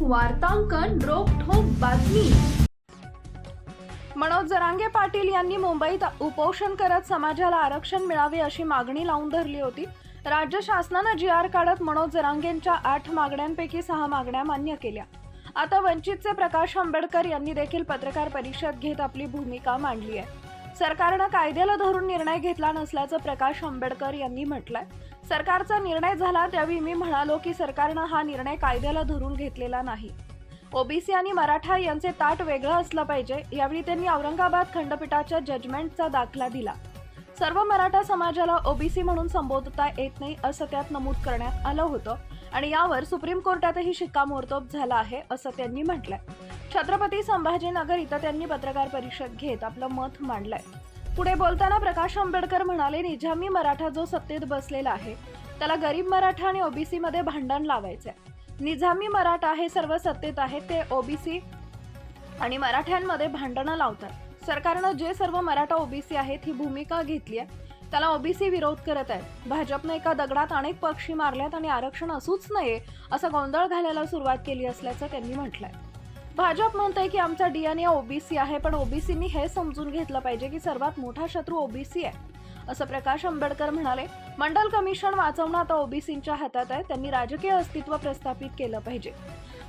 वार्तांकन रोखोक बातमी. मनोज जरांगे पाटील यांनी मुंबईत उपोषण करत समाजाला आरक्षण मिळावे अशी मागणी लावून धरली होती. राज्य शासनानं जी आर काढत मनोज जरांगेंच्या आठ मागण्यांपैकी सहा मागण्या मान्य केल्या. आता वंचितचे प्रकाश आंबेडकर यांनी देखील पत्रकार परिषद घेत आपली भूमिका मांडली आहे. सरकारनं कायद्याला धरून निर्णय घेतला नसल्याचं प्रकाश आंबेडकर यांनी म्हटलंय. सरकारचा निर्णय झाला त्यावेळी मी म्हणालो की सरकारनं हा निर्णय कायद्याला धरून घेतलेला नाही. ओबीसी आणि मराठा यांचे ताट वेगळं असलं पाहिजे यावेळी त्यांनी औरंगाबाद खंडपीठाच्या जजमेंटचा दाखला दिला. सर्व मराठा समाजाला ओबीसी म्हणून संबोधता येत नाही असं त्यात नमूद करण्यात आलं होतं आणि यावर सुप्रीम कोर्टातही शिक्कामोर्तब झाला आहे असं त्यांनी म्हटलंय. छत्रपती संभाजीनगर इथं त्यांनी पत्रकार परिषद घेत आपलं मत मांडलंय. पुढे बोलताना प्रकाश आंबेडकर म्हणाले निजामी मराठा जो सत्तेत बसलेला आहे त्याला गरीब मराठा आणि ओबीसी मध्ये भांडण लावायचंय. निजामी मराठा हे सर्व सत्तेत आहेत ते ओबीसी आणि मराठ्यांमध्ये भांडणं लावतात. सरकारनं जे सर्व मराठा ओबीसी आहेत ही भूमिका घेतली आहे. त्याला ओबीसी विरोध करत आहेत. भाजपनं एका दगडात अनेक पक्षी मारल्यात आणि आरक्षण असूच नये असा गोंधळ घालायला सुरुवात केली असल्याचं त्यांनी म्हटलंय. भाजप म्हणतंय की आमचा डीएनए ओबीसी आहे पण ओबीसीनी हे समजून घेतलं पाहिजे की सर्वात मोठा शत्रू ओबीसी आहे. असं प्रकाश आंबेडकर म्हणाले मंडल कमिशन वाचवणं आता ओबीसींच्या हातात आहे. त्यांनी राजकीय अस्तित्व प्रस्थापित केलं पाहिजे.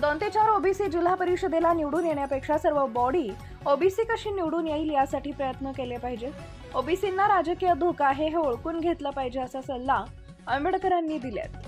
दोन ते चार ओबीसी जिल्हा परिषदेला निवडून येण्यापेक्षा सर्व बॉडी ओबीसी कशी निवडून येईल यासाठी प्रयत्न केले पाहिजे? ओबीसींना राजकीय धोका आहे हे ओळखून घेतलं पाहिजे असा सल्ला आंबेडकरांनी दिल्यात.